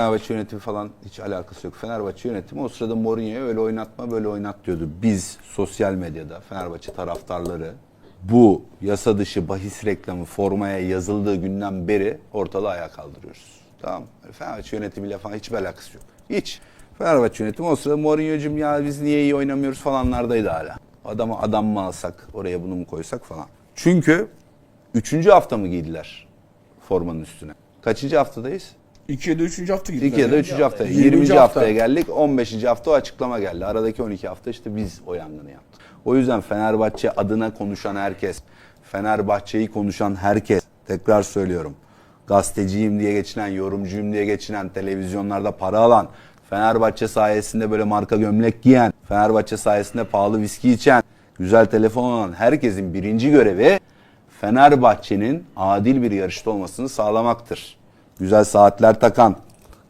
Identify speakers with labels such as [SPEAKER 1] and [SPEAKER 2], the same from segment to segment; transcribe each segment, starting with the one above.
[SPEAKER 1] Fenerbahçe yönetimi falan hiç alakası yok. Fenerbahçe yönetimi o sırada Mourinho'ya öyle oynatma böyle oynat diyordu. Biz sosyal medyada Fenerbahçe taraftarları bu yasa dışı bahis reklamı formaya yazıldığı günden beri ortalığı ayağa kaldırıyoruz. Tamam? Fenerbahçe yönetimiyle falan hiçbir alakası yok. Hiç. Fenerbahçe yönetimi o sırada Mourinho'cum ya biz niye iyi oynamıyoruz falanlardaydı hala. Adamı adam mı alsak oraya bunu mu koysak falan. Çünkü üçüncü hafta mı giydiler formanın üstüne? Kaçıncı haftadayız?
[SPEAKER 2] 2 ya da 3. hafta gittiler.
[SPEAKER 1] 2 ya da
[SPEAKER 2] ya.
[SPEAKER 1] 3. hafta.
[SPEAKER 2] 20.
[SPEAKER 1] 20.
[SPEAKER 2] hafta.
[SPEAKER 1] haftaya geldik. 15. hafta o açıklama geldi. Aradaki 12 hafta işte biz o yangını yaptık. O yüzden Fenerbahçe adına konuşan herkes, Fenerbahçe'yi konuşan herkes, tekrar söylüyorum. Gazeteciyim diye geçinen, yorumcuyum diye geçinen, televizyonlarda para alan, Fenerbahçe sayesinde böyle marka gömlek giyen, Fenerbahçe sayesinde pahalı viski içen, güzel telefon olan herkesin birinci görevi Fenerbahçe'nin adil bir yarışta olmasını sağlamaktır. Güzel saatler takan,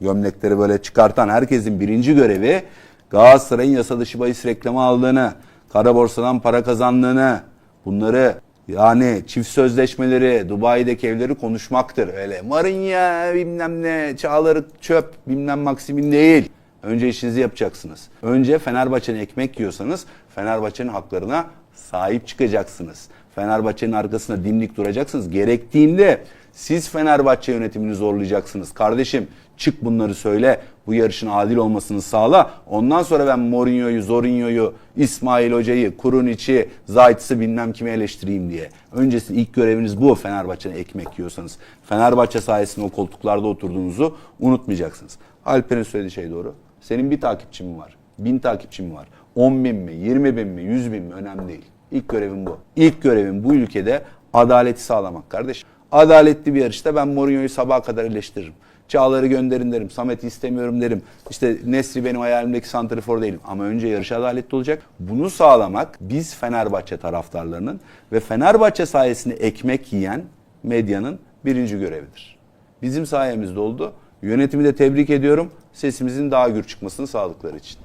[SPEAKER 1] gömlekleri böyle çıkartan herkesin birinci görevi Galatasaray'ın yasa dışı bahis reklamı aldığını, kara borsadan para kazandığını, bunları yani çift sözleşmeleri, Dubai'deki evleri konuşmaktır. Öyle Marinya bilmem ne, Çağlar'ı çöp bilmem Maksim'in değil. Önce işinizi yapacaksınız. Önce Fenerbahçe'nin ekmek yiyorsanız Fenerbahçe'nin haklarına sahip çıkacaksınız. Fenerbahçe'nin arkasında dimdik duracaksınız. Gerektiğinde siz Fenerbahçe yönetimini zorlayacaksınız. Kardeşim çık bunları söyle. Bu yarışın adil olmasını sağla. Ondan sonra ben Mourinho'yu, Zorinho'yu, İsmail Hoca'yı, Kuruniç'i, Zayt'sı bilmem kimi eleştireyim diye. Öncesi ilk göreviniz bu Fenerbahçe'nin ekmek yiyorsanız. Fenerbahçe sayesinde o koltuklarda oturduğunuzu unutmayacaksınız. Alper'in söylediği şey doğru. Senin bir takipçin mi var? Bin takipçin mi var? 10 bin mi? 20 bin mi? 100 bin mi? Önemli değil. İlk görevim bu. İlk görevim bu ülkede adaleti sağlamak kardeşim. Adaletli bir yarışta ben Mourinho'yu sabaha kadar eleştiririm. Çağlar'ı gönderin derim. Samet'i istemiyorum derim. İşte Nesri benim hayalimdeki santrifor değilim. Ama önce yarış adaletli olacak. Bunu sağlamak biz Fenerbahçe taraftarlarının ve Fenerbahçe sayesinde ekmek yiyen medyanın birinci görevidir. Bizim sayemizde oldu. Yönetimi de tebrik ediyorum. Sesimizin daha gür çıkmasını sağladıkları için.